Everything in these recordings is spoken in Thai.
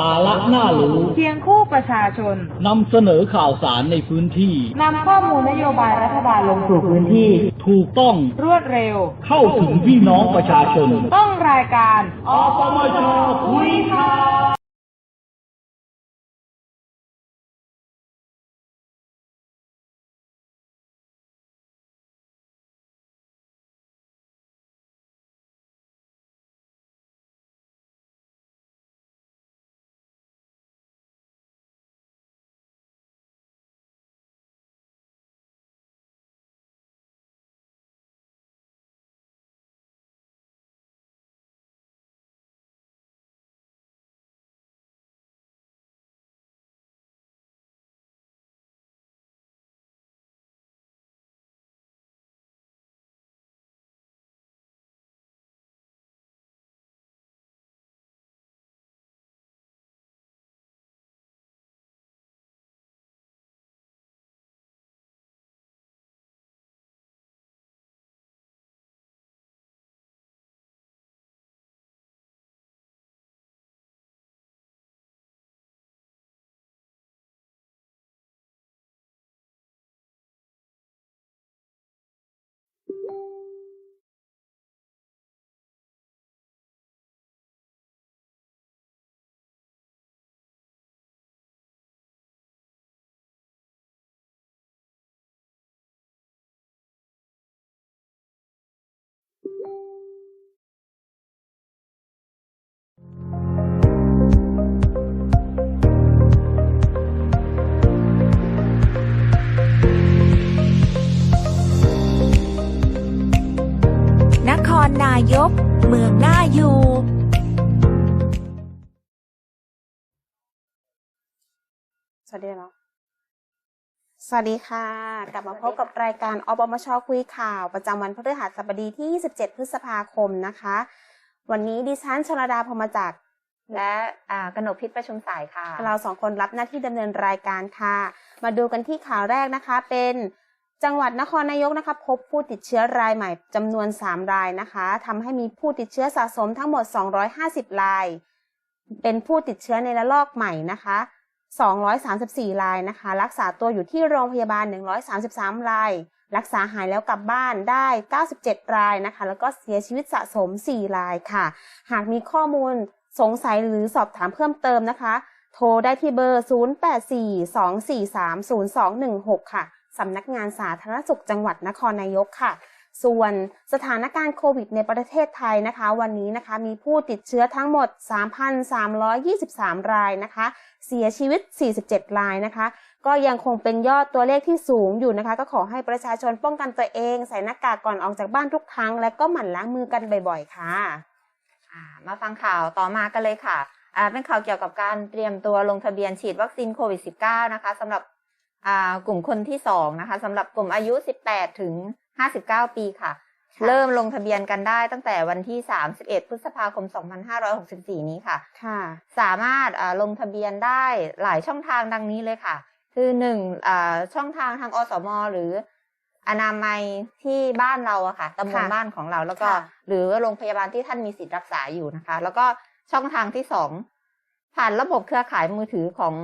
สาระน่ารู้เคียงคู่ประชาชนนำเสนอข่าวสารในพื้นที่นำข้อมูลนโยบายรัฐบาลลงสู่พื้นที่ ถูกต้องรวดเร็ว เข้าถึงพี่น้องประชาชน ต้องรายการอปมชคุยข่าายก เมืองน่าอยู่ สวัสดีเนาะสวัสดีค่ะ กลับมาพบกับรายการอปมชคุยข่าว ประจำวันพฤหัสบดีที่ 27 พฤษภาคมนะคะ วันนี้ดิฉันชลดาพรหมจักรและอ่ากนกพิษประชุมสายค่ะ เราสองคนรับหน้าที่ดำเนินรายการค่ะ มาดูกันที่ข่าวแรกนะคะ เป็น จังหวัดนครนายกนะคะพบผู้ติดเชื้อรายใหม่จำนวน 3 รายนะคะทำให้มีผู้ติดเชื้อสะสมทั้งหมด 250 ราย เป็นผู้ติดเชื้อในระลอกใหม่นะคะ 234 รายนะคะ รักษาตัวอยู่ที่โรงพยาบาล 133 ราย รักษาหายแล้วกลับบ้านได้ 97 รายนะคะ แล้วก็เสียชีวิตสะสม 4 รายค่ะ หากมีข้อมูลสงสัยหรือสอบถามเพิ่มเติมนะคะ โทรได้ที่เบอร์ 0842430216 ค่ะ สำนักงานสาธารณสุขจังหวัดนครนายกค่ะ ส่วนสถานการณ์โควิดในประเทศไทยนะคะ วันนี้นะคะมีผู้ติดเชื้อทั้งหมด 3,323 รายนะคะ เสียชีวิต 47 รายนะคะ ก็ยังคงเป็นยอดตัวเลขที่สูงอยู่นะคะ ก็ขอให้ประชาชนป้องกันตัวเอง ใส่หน้ากากก่อนออกจากบ้านทุกครั้ง และก็หมั่นล้างมือกันบ่อยๆ ค่ะมาฟังข่าวต่อมากันเลยค่ะเป็นข่าวเกี่ยวกับการเตรียมตัวลงทะเบียนฉีดวัคซีนโควิด -19 นะคะสำหรับ กลุ่มคนที่สองนะคะสำหรับกลุ่มอายุ 18 ถึง 59 ปีค่ะค่ะ เริ่มลงทะเบียนกันได้ตั้งแต่วันที่ 31 พฤษภาคม 2564 นี้ค่ะค่ะ สามารถอ่าลงทะเบียนได้หลายช่องทางดังนี้เลยค่ะ คือหนึ่งอ่าช่องทางทางอสม หรืออนามัยที่บ้านเราอะค่ะตำบลค่ะบ้านของเราแล้วก็ค่ะหรือโรงพยาบาลที่ท่านมีสิทธิ์รักษาอยู่นะคะ แล้วก็ช่องทางที่สองผ่านระบบเครือข่ายมือถือของ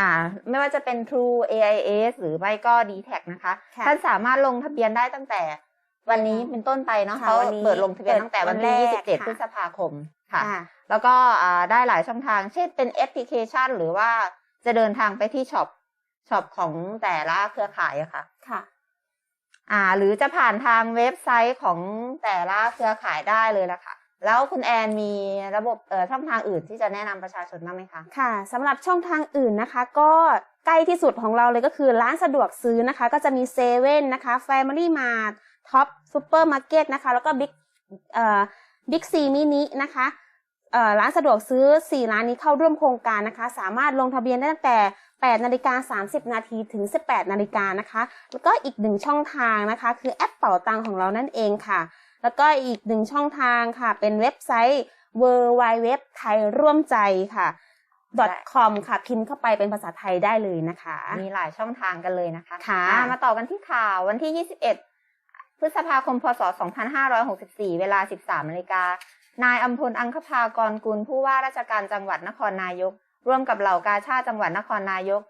อ่า ไม่ว่าจะเป็น True AIS หรือไม่ก็ d t แทนะคะ ค่ะท่านสามารถลงทะเบียนได้ตั้งแต่ วันนี้เป็นต้นไปเนาะค่ะเขาวันนี้เปิดลงทะเบียนตั้งแต่วันที่ เปิดวันแรก27 ค่ะ พฤษภาคมค่ะค่ะแล้วก็อ่าได้หลายช่องทาง เช่นเป็นแอปพลิเคชัน หรือว่าจะเดินทางไปที่ช็อปช็อปของแต่ละเครือข่ายอะค่ะ ค่ะ อ่า หรือจะผ่านทางเว็บไซต์ของแต่ละเครือข่ายได้เลยละค่ะ แล้วคุณแอนมีระบบเอ่อช่องทางอื่นที่จะแนะนำประชาชนบ้างไหมคะค่ะสำหรับช่องทางอื่นนะคะ ก็ใกล้ที่สุดของเราเลยก็คือร้านสะดวกซื้อนะคะ ก็จะมีเซเว่นนะคะ Family Mart ท็อปซูเปอร์มาร์เก็ตนะคะ แล้วก็บิ๊กเอ่อบิ๊กซีมินินะคะเอ่อร้านสะดวกซื้อ 4 ร้านนี้เข้าร่วมโครงการนะคะ สามารถลงทะเบียนได้ตั้งแต่ 8 นาฬิกา 30 นาทีถึง 18 นาฬิกานะคะ แล้วก็อีกหนึ่งช่องทางนะคะ คือแอปเป๋าตังของเรานั่นเองค่ะ แล้วก็อีกหนึ่งช่องทางค่ะ เป็นเว็บไซต์ w w w ไทยร่วมใจค่ะ .com ค่ะ พิมพ์เข้าไปเป็นภาษาไทยได้เลยนะคะ มีหลายช่องทางกันเลยนะคะค่ะอ่ามาต่อกันที่ข่าววันที่ 21 พฤษภาคม พศ 2564 เวลา 13นาฬิกานายอัมพลอังคภากรกุลผู้ว่าราชการจังหวัดนครนายก ร่วมกับเหล่ากาชาติจังหวัดนครนายก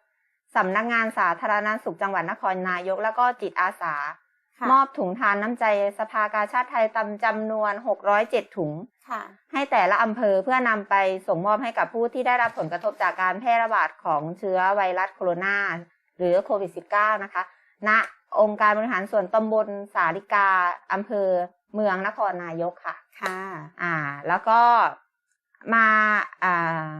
สำนักงานสาธารณสุขจังหวัดนครนายก แล้วก็จิตอาสาค่ะ มอบถุงทานน้ำใจสภากาชาติไทยตำจำนวน 607 ถุงค่ะให้แต่ละอำเภอเพื่อนำไปส่งมอบให้กับผู้ที่ได้รับผลกระทบจากการแพร่ระบาดของเชื้อไวรัสโคโรนาหรือโควิด -19 นะคะณองค์การบริหารส่วนตำบลสาริกาอำเภอเมืองนครนายกค่ะ ค่ะ อ่า แล้วก็มาอ่า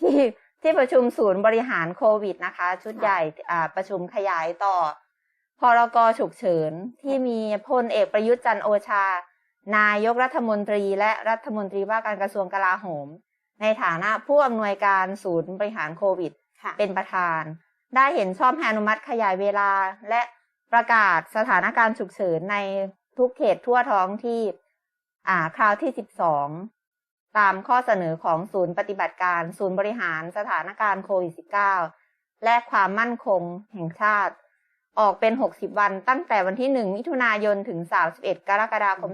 ที่ที่ประชุมศูนย์บริหารโควิดนะคะ ชุดใหญ่อ่าประชุมขยายต่อ พรกฉุกเฉินที่มีพลเอกประยุทธ์จันทร์โอชา นายกรัฐมนตรีและรัฐมนตรีว่าการกระทรวงกลาโหม ในฐานะผู้อำนวยการศูนย์บริหารโควิดค่ะเป็นประธาน ได้เห็นชอบให้อนุมัติขยายเวลาและประกาศสถานการณ์ฉุกเฉินในทุกเขตทั่วท้องที่ อ่าคราวที่ 12 ตามข้อเสนอของศูนย์ปฏิบัติการ ศูนย์บริหารสถานการณ์โควิด -19 และความมั่นคงแห่งชาติ ออกเป็น 60 วันตั้งแต่วันที่ 1 มิถุนายนถึง 31 กรกฎาคม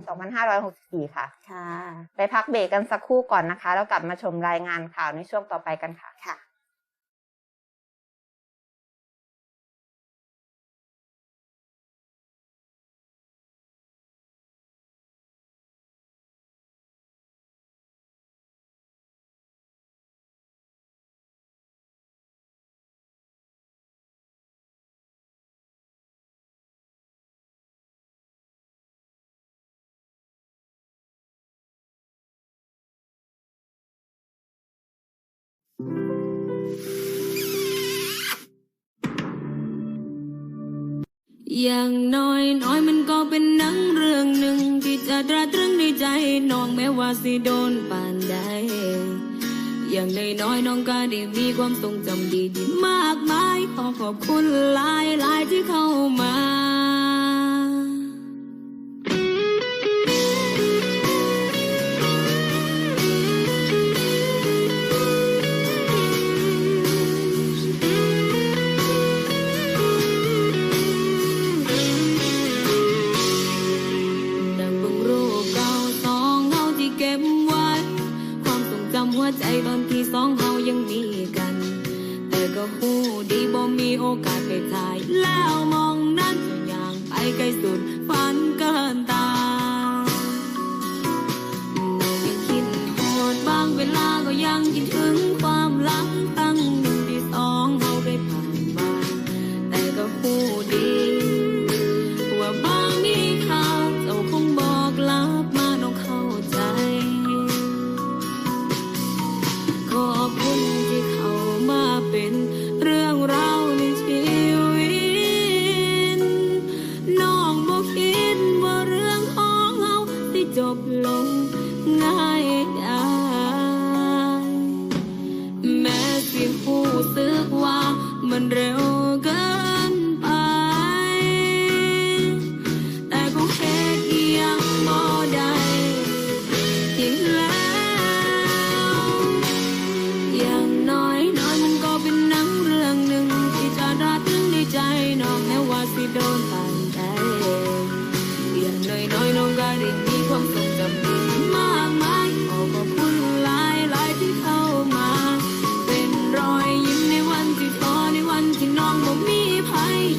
2564 ค่ะ ค่ะ ไปพักเบรกกันสักครู่ก่อนนะคะ แล้วกลับมาชมรายงานข่าวในช่วงต่อไปกันค่ะ ค่ะ อย่างน้อยน้อยมันก็เป็นหนังเรื่องหนึ่งที่จะตราตรึงในใจน้องแม้ว่าสิโดนปานใดอย่างน้อยน้อยน้องก็ได้มีความทรงจำดีๆมากมาย ขอขอบคุณหลายหลายๆที่เข้ามา วใจตอนที่สองเฮายังมีกัน แต่ก็หูดีบ่มีโอกาสไปถ่าย แล้วมองนั้นจะอย่างไปไกลสุดฝันเกิน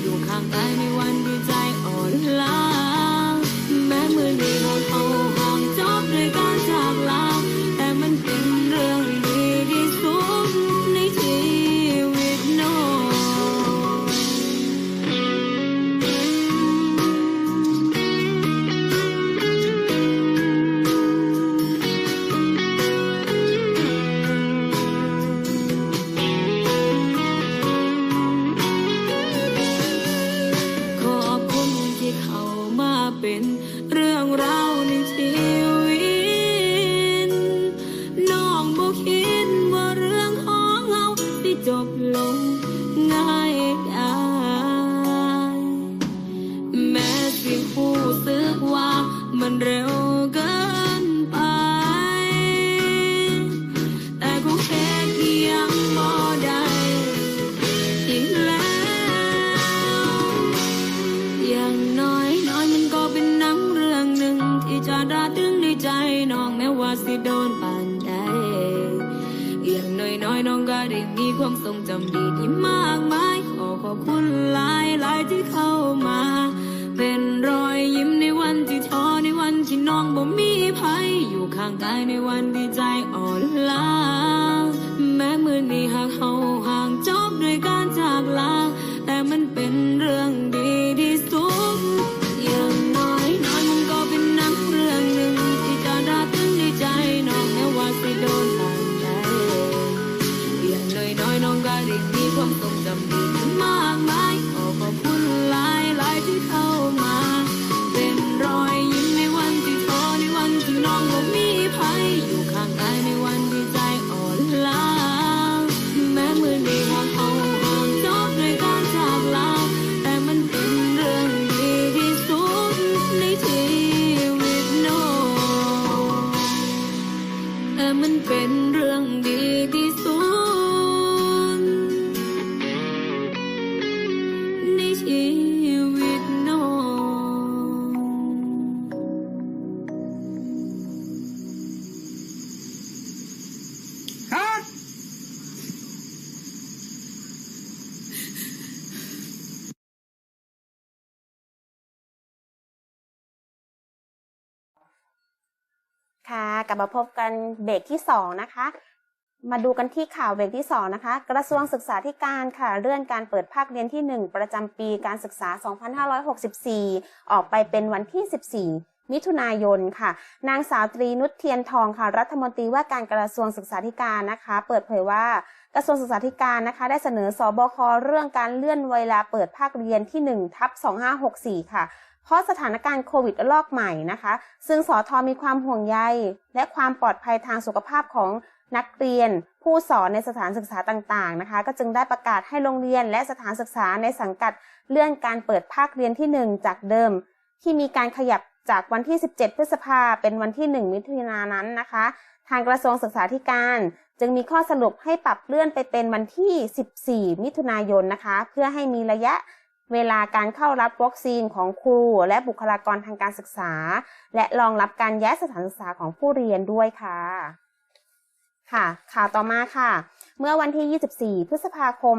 อยู่ข้างกายในวัน มีภัยอยู่ข้างกายในวันที่ใจอ่อนล้าแม้มือนี้หากเฮาห่างจบด้วยการจากลาแต่มันเป็นเรื่องดีที่ ลับมาพบกันเบรกที่สองนะคะ มาดูกันที่ข่าวเบรกที่สองนะคะ กระทรวงศึกษาธิการค่ะ เลื่อนการเปิดภาคเรียนที่ 1 ประจำปีการศึกษา 2564 ออกไปเป็นวันที่ 14มิถุนายนค่ะ นางสาวตรีนุชเทียนทองค่ะ รัฐมนตรีว่าการกระทรวงศึกษาธิการนะคะ เปิดเผยว่ากระทรวงศึกษาธิการนะคะ ได้เสนอสบคเรื่องการเลื่อนเวลาเปิดภาคเรียนที่1ทับ2564 ค่ะ เพราะสถานการณ์โควิดระลอกใหม่นะคะ ซึ่งสอทอมีความห่วงใย และความปลอดภัยทางสุขภาพของนักเรียน ผู้สอนในสถานศึกษาต่างๆนะคะ ก็จึงได้ประกาศให้โรงเรียนและสถานศึกษาในสังกัดเลื่อนการเปิดภาคเรียนที่ 1 จากเดิม ที่มีการขยับจากวันที่ 17 พฤษภาเป็นวันที่ 1 มิถุนายนนั้นนะคะ ทางกระทรวงศึกษาธิการ จึงมีข้อสรุปให้ปรับเลื่อนไปเป็นวันที่ 14 มิถุนายนนะคะ เพื่อให้มีระยะ เวลาการเข้ารับวัคซีนของครูและบุคลากรทางการศึกษา และรองรับการย้ายสถานศึกษาของผู้เรียนด้วยค่ะ ค่ะ ข่าวต่อมาค่ะ เมื่อวันที่ 24 พฤษภาคม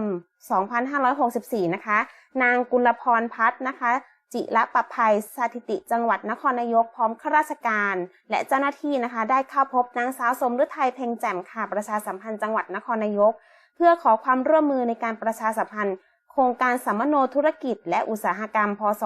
2564 นะคะ นางกุลพรพัฒน์นะคะจิระประภัยสถิติจังหวัดนครนายกพร้อมข้าราชการ และเจ้าหน้าที่นะคะ ได้เข้าพบนางสาวสมฤทัยเพ็งแจ่มค่ะประชาสัมพันธ์จังหวัดนครนายก เพื่อขอความร่วมมือในการประชาสัมพันธ์ โครงการสัมมโนธุรกิจและอุตสาหกรรม พศ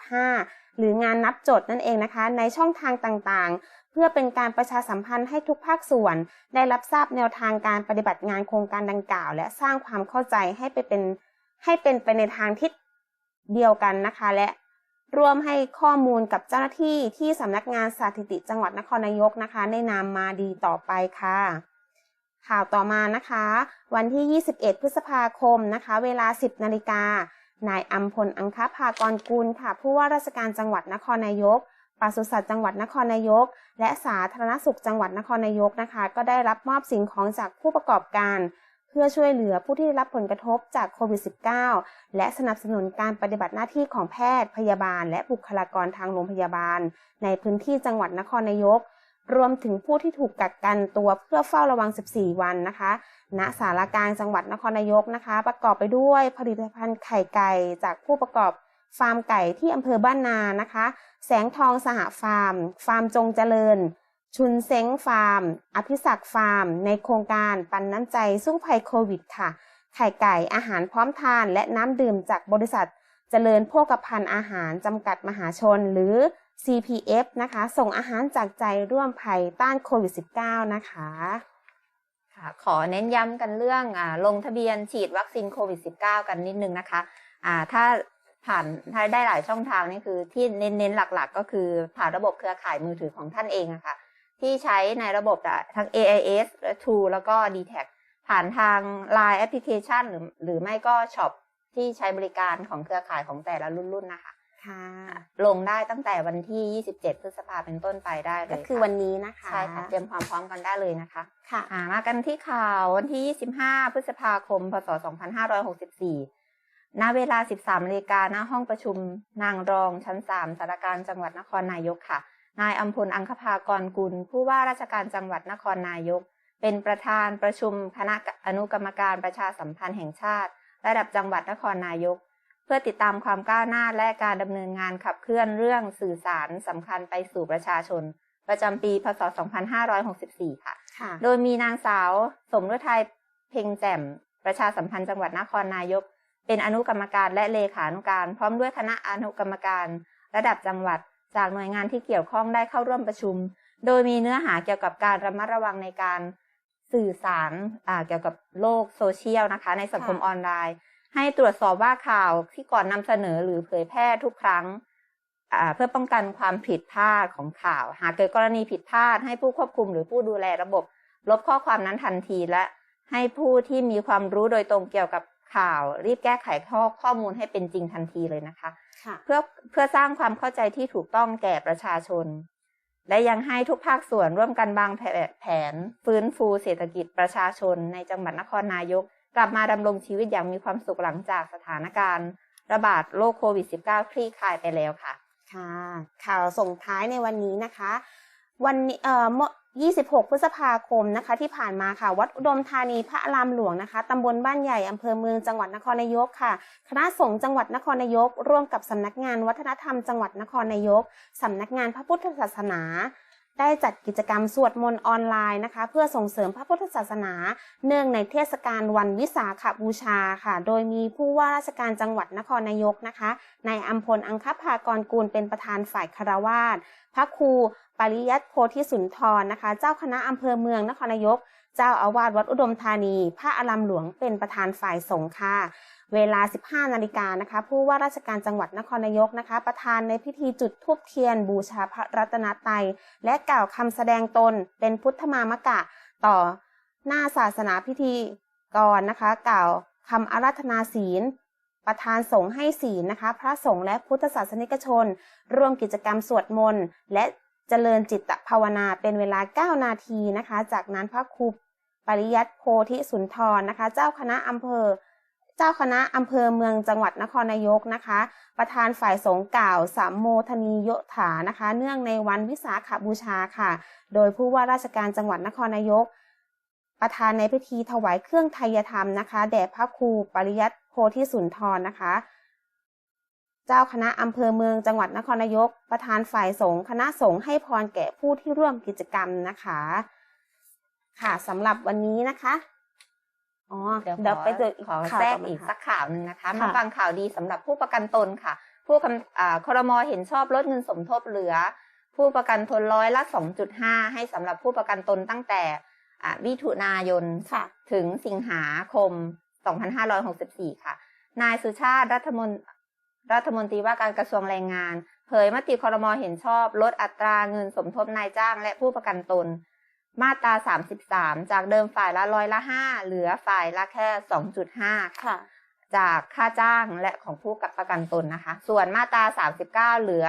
2565 หรืองานนับจดนั่นเองนะคะ ในช่องทางต่างๆ เพื่อเป็นการประชาสัมพันธ์ให้ทุกภาคส่วน ได้รับทราบแนวทางการปฏิบัติงานโครงการดังกล่าว และสร้างความเข้าใจให้ไปเป็นให้เป็นไปในทางทิศเดียวกันนะคะ และร่วมให้ข้อมูลกับเจ้าหน้าที่ที่สำนักงานสถิติจังหวัดนครนายกนะคะ ในนามมาดีต่อไปค่ะ ข่าวต่อมานะคะ วันที่ 21 พฤษภาคมนะคะ เวลา 10 นาฬิกานายอัมพลอังคภากรกุลค่ะ ผู้ว่าราชการจังหวัดนครนายกปศุสัตว์จังหวัดนครนายก และสาธารณสุขจังหวัดนครนายกนะคะ ก็ได้รับมอบสิ่งของจากผู้ประกอบการ เพื่อช่วยเหลือผู้ที่ได้รับผลกระทบจากโควิด -19 และสนับสนุนการปฏิบัติหน้าที่ของแพทย์พยาบาล และบุคลากรทางโรงพยาบาล ในพื้นที่จังหวัดนครนายก รวมถึงผู้ที่ถูกกักกันตัวเพื่อเฝ้าระวัง 14 วันนะคะ ณ สารกลางจังหวัดนครนายกนะคะ ประกอบไปด้วยผลิตภัณฑ์ไข่ไก่จากผู้ประกอบฟาร์มไก่ที่อำเภอบ้านนานะคะ แสงทองสหฟาร์ม ฟาร์มจงเจริญ ชุนเซ้งฟาร์ม อภิศักฟาร์ม ในโครงการปันน้ำใจสู้ภัยโควิดค่ะ ไข่ไก่อาหารพร้อมทานและน้ำดื่มจากบริษัท เจริญโภคภัณฑ์อาหารจำกัดมหาชน หรือ CPF นะคะ ส่งอาหารจากใจร่วมภัยต้านโควิด -19 นะคะค่ะขอเน้นย้ำกันเรื่องอ่าลงทะเบียนฉีดวัคซีนโควิด -19 กันนิดนึงนะคะอ่าถ้าผ่านถ้าได้หลายช่องทางนี่คือที่เน้นๆหลักๆ ก็คือผ่านระบบเครือข่ายมือถือของท่านเองอะค่ะที่ใช้ในระบบอะทั้ง AIS และ True แล้วก็ d t แทผ่านทาง Line แอปพลิเคชันหรือหรือไม่ก็ช็อปที่ใช้บริการของเครือข่ายของแต่ละรุ่นๆนะคะ ลงได้ตั้งแต่วันที่ 27 พฤษภาเป็นต้นไปได้เลยก็คือวันนี้นะคะใช่ค่ะเตรียมความพร้อมกันได้เลยนะคะค่ะอ่ามากันที่ข่าววันที่ 25 พฤษภาคม พศ 2564 ณ เวลา 13นาฬิกาณห้องประชุมนางรองชั้น 3สารกลารจังหวัดนครนายกค่ะ นายอัมพลอังคภากรกุล ผู้ว่าราชการจังหวัดนครนายก เป็นประธานประชุมคณะอนุกรรมการประชาสัมพันธ์แห่งชาติ ระดับจังหวัดนครนายก เพื่อติดตามความก้าวหน้าและการดำเนินงานขับเคลื่อนเรื่องสื่อสารสำคัญไปสู่ประชาชน ประจำปี พศ 2564ค่ะค่ะ โดยมีนางสาวสมฤทัยเพ็งแจ่ม ประชาสัมพันธ์จังหวัดนครนายก เป็นอนุกรรมการและเลขานุการ พร้อมด้วยคณะอนุกรรมการ ระดับจังหวัดจากหน่วยงานที่เกี่ยวข้องได้เข้าร่วมประชุม โดยมีเนื้อหาเกี่ยวกับการระมัดระวังในการสื่อสารอ่าเกี่ยวกับโลกโซเชียลนะคะ ในสังคมค่ะออนไลน์ ให้ตรวจสอบว่าข่าวที่ก่อนนำเสนอหรือเผยแพร่ทุกครั้งอ่าเพื่อป้องกันความผิดพลาดของข่าว หากเกิดกรณีผิดพลาดให้ผู้ควบคุมหรือผู้ดูแลระบบ ลบข้อความนั้นทันทีและให้ผู้ที่มีความรู้โดยตรงเกี่ยวกับข่าว รีบแก้ไขข้อข้อมูลให้เป็นจริงทันทีเลยนะคะค่ะเพื่อเพื่อสร้างความเข้าใจที่ถูกต้องแก่ประชาชน และยังให้ทุกภาคส่วนร่วมกันวางแผนแผน ฟื้นฟูเศรษฐกิจประชาชนในจังหวัดนครนายก กลับมาดำรงชีวิตอย่างมีความสุขหลังจากสถานการณ์ ระบาดโรคโควิด -19 คลี่คลายไปแล้วค่ะ ค่ะ ข่าวส่งท้ายในวันนี้นะคะ วันนี้เอ่อเมื่อ26 พฤษภาคมนะคะ ที่ผ่านมาค่ะ วัดอุดมธานีพระอารามหลวงนะคะตำบลบ้านใหญ่อำเภอเมืองจังหวัดนครนายกค่ะ คณะสงฆ์จังหวัดนครนายก ร่วมกับสำนักงานวัฒนธรรมจังหวัดนครนายกสำนักงานพระพุทธศาสนา ได้จัดกิจกรรมสวดมนต์ออนไลน์นะคะ เพื่อส่งเสริมพระพุทธศาสนา เนื่องในเทศกาลวันวิสาขบูชาค่ะ โดยมีผู้ว่าราชการจังหวัดนครนายกนะคะนายอัมพลอังคภากรกูลเป็นประธานฝ่ายคารวาสพระครูปริยัติโพธิสุนทรนะคะ เจ้าคณะอำเภอเมืองนครนายก เจ้าอาวาสวัดอุดมธานี พระอารามหลวงเป็นประธานฝ่ายสงฆ์ค่ะ เวลา 15 นาฬิกานะคะ ผู้ว่าราชการจังหวัดนครนายกนะคะ ประธานในพิธีจุดธูปเทียน บูชาพระรัตนตรัยและกล่าวคำแสดงตนเป็นพุทธมามกะ ต่อหน้าศาสนาพิธีกรนะคะ กล่าวคำอาราธนาศีล ประธานสงฆ์ให้ศีลนะคะ พระสงฆ์และพุทธศาสนิกชน ร่วมกิจกรรมสวดมนต์และเจริญจิตภาวนาเป็นเวลา 9 นาทีนะคะ จากนั้นพระครูปริยัติโพธิสุนทรนะคะ เจ้าคณะอำเภอ เจ้าคณะอำเภอเมืองจังหวัดนครนายกนะคะ ประธานฝ่ายสงฆ์กล่าวสามโมทนีโยถานะคะ เนื่องในวันวิสาขบูชาค่ะ โดยผู้ว่าราชการจังหวัดนครนายก ประธานในพิธีถวายเครื่องไทยธรรมนะคะแด่พระครูปริยัติโพธิสุนทรนะคะเจ้าคณะอำเภอเมืองจังหวัดนครนายก ประธานฝ่ายสงฆ์คณะสงฆ์ให้พรแก่ผู้ที่ร่วมกิจกรรมนะคะ ค่ะสำหรับวันนี้นะคะ อ๋อเดี๋ยวเดี๋ยวไปเจอขอข่าวแทรกต่มาอีกค่ะสักข่าวหนึ่งนะคะค่ะมาฟังข่าวดีสำหรับผู้ประกันตนค่ะ ผู้คำอ่าครมเห็นชอบลดเงินสมทบเหลือ ผู้ประกันตนร้อยละ 2.5 ให้สำหรับผู้ประกันตนตั้งแต่อ่ามิถุนายนค่ะถึงสิงหาคม 2564 ค่ะ นายสุชาติรัฐมนรัฐมนตรีว่าการกระทรวงแรงงาน เผยมติครมเห็นชอบ ลดอัตราเงินสมทบนายจ้างและผู้ประกันตน มาตรา 33 จากเดิมฝ่ายละร้อยละ5เหลือฝ่ายละแค่ 2.5 ค่ะ จากค่าจ้างและของผู้กับประกันตนนะคะ ส่วนมาตรา 39 เหลือ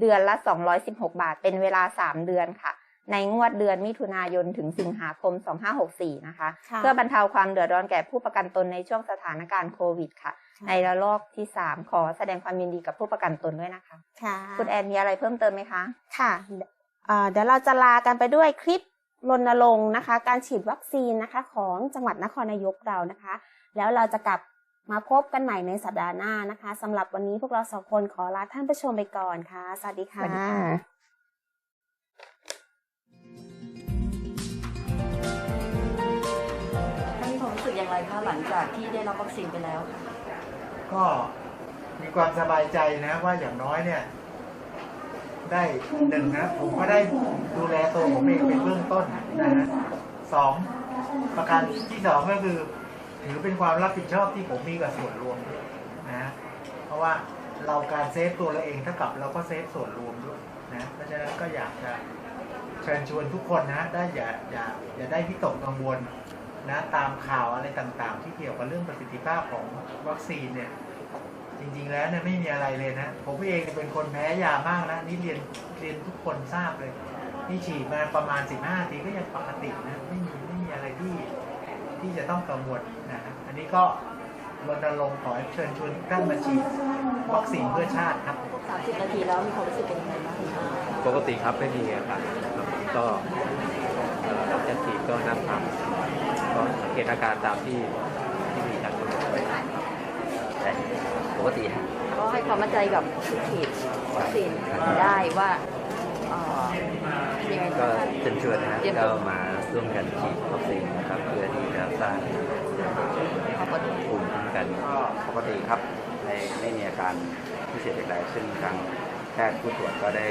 เดือนละ 216 บาท เป็นเวลา 3 เดือนค่ะ ในงวดเดือนมิถุนายนถึงสิงหาคม 2564 นะคะค่ะเพื่อบรรเทาความเดือดร้อนแก่ผู้ประกันตนในช่วงสถานการณ์โควิดค่ะค่ะ ในระลอกที่ 3 ขอแสดงความยินดีกับผู้ประกันตนด้วยนะคะ ค่ะ คุณแอนมีอะไรเพิ่มเติมไหมคะ ค่ะเอ่อเดี๋ยวเราจะลากันไปด้วยคลิป รณรงค์นะคะ การฉีดวัคซีนนะคะ ของจังหวัดนครนายกเรานะคะ แล้วเราจะกลับมาพบกันใหม่ในสัปดาห์หน้านะคะสำหรับวันนี้พวกเราสองคนขอลาท่านผู้ชมไปก่อนค่ะ สวัสดีค่ะ สวัสดีค่ะท่านมีความรู้สึกอย่างไรคะหลังจากที่ได้รับวัคซีนไปแล้วค่ะก็มีความสบายใจนะว่าอย่างน้อยเนี่ย ได้หนึ่งนะผมก็ได้ดูแลตัวผมเองเป็นเบื้องต้นนะฮะสองประการที่สองก็คือ ถือเป็นความรับผิดชอบที่ผมมีกับส่วนรวมนะฮะเพราะว่าเราการเซฟตัวเราเองเท่ากับเราก็เซฟส่วนรวมด้วยนะเพราะฉะนั้นก็อยากจะเชิญชวนทุกคนนะได้อย่าอย่าอย่าได้พิตกกังวลนะตามข่าวอะไรต่างๆ ที่เกี่ยวกับเรื่องประสิทธิภาพของวัคซีนเนี่ย ริง ๆ แล้วเนี่ยไม่มีอะไรเลยนะ ผมเองเป็นคนแพ้ยามากนะนี่เรียนเรียนทุกคนทราบเลย นี่ฉีดมาประมาณ 15ทีก็ยังปกตินะไม่มีไม่มีอะไรที่ที่จะต้องกังวลนะฮะอันนี้ก็รณรงค์ขอให้เชิญชวนทุกท่านมาฉีดวัคซีนเพื่อชาติครับ 30 นาทีแล้วมีความรู้สึกเป็นยังไงบ้างคะปกติครับไม่มีอาการครับก็เอ่อจะฉีดก็นั่งทำก็สังเกตอาการตามที่ที่มีการกำหนดไว้ ปกติครับก็ให้ความมั่นใจกับผู้ฉีดวัคซีนได้ว่าเอ่อยังไง ก็เชิญชวนนะครับเตรียมตัวก็มาร่วมกันฉีดวัคซีนนะครับเพื่อที่จะสร้างภูมิคุ้มกันก็ปกติครับไม่ไม่มีอาการพิเศษใดๆซึ่งทางแพทย์ผู้ตรวจก็ได้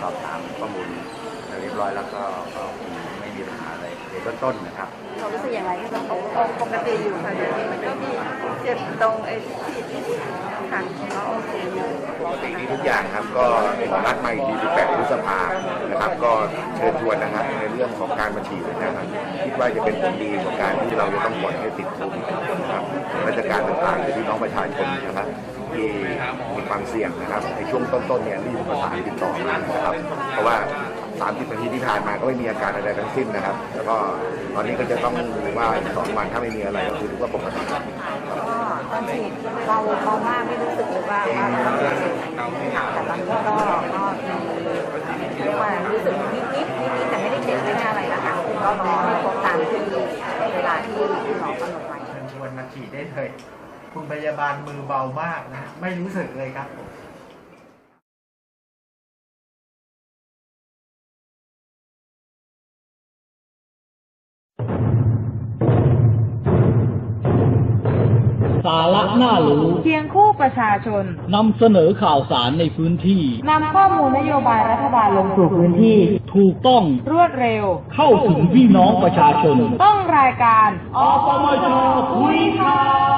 สอบถามข้อมูลเรียบร้อยแล้วก็ก็ไม่ มีปัญหาอะไรในเบื้องต้นนะครับควารู้สึกอย่างไรที่เราปกติอยู่ค่ะเดี๋ยวนี้มันก็มีเจ็บตรงไอ้ฉีดค่ะก็โอเคอยู่ปกตินี้ทุกอย่างครับก็นัดมาอีกที18พฤษภานะครับ ก็เชิญชวนนะครับในเรื่องของการมาฉีดนะครับคิดว่าจะเป็นผลดีของการที่เราจะต้องปล่อยให้ติดโควิดนะครับราชการต่างๆหรือพี่น้องประชาชนนะครับที่มีความเสี่ยงนะครับในช่วงต้นๆเนี่ยรีบประสานติดต่อมานะครับ เพราะว่า 30นาทีที่ผ่านมาก็ไม่มีอาการอะไรทั้งสิ้นนะครับ แล้วก็ตอนนี้ก็จะต้องดูว่าอีกสองวันถ้าไม่มีอะไรก็คือถือว่าปกติครับก็ตอนฉีดเบาเบามากไม่รู้สึกเลยว่าว่าเราเจ็บค่ะแต่ตอนนี้ก็ก็มีเรียกว่ารู้สึกนิดนิดนิดนิดแต่ไม่ได้เจ็บไม่ได้อะไรนะคะก็รอให้ครบตามที่เวลาที่ที่หมอกำหนดไว้เชิญชวนมาฉีดได้เลยคุณพยาบาลมือเบามากนะไม่รู้สึกเลยครับสา น่ารู้เคียงคู่ประชาชนนำเสนอข่าวสารในพื้นที่นำข้อมูลนโยบายรัฐบาลลงสู่พื้นที่ ถูกต้องรวดเร็ว เข้าถึงพี่น้องประชาชน ต้องรายการอปมชคุยข่าว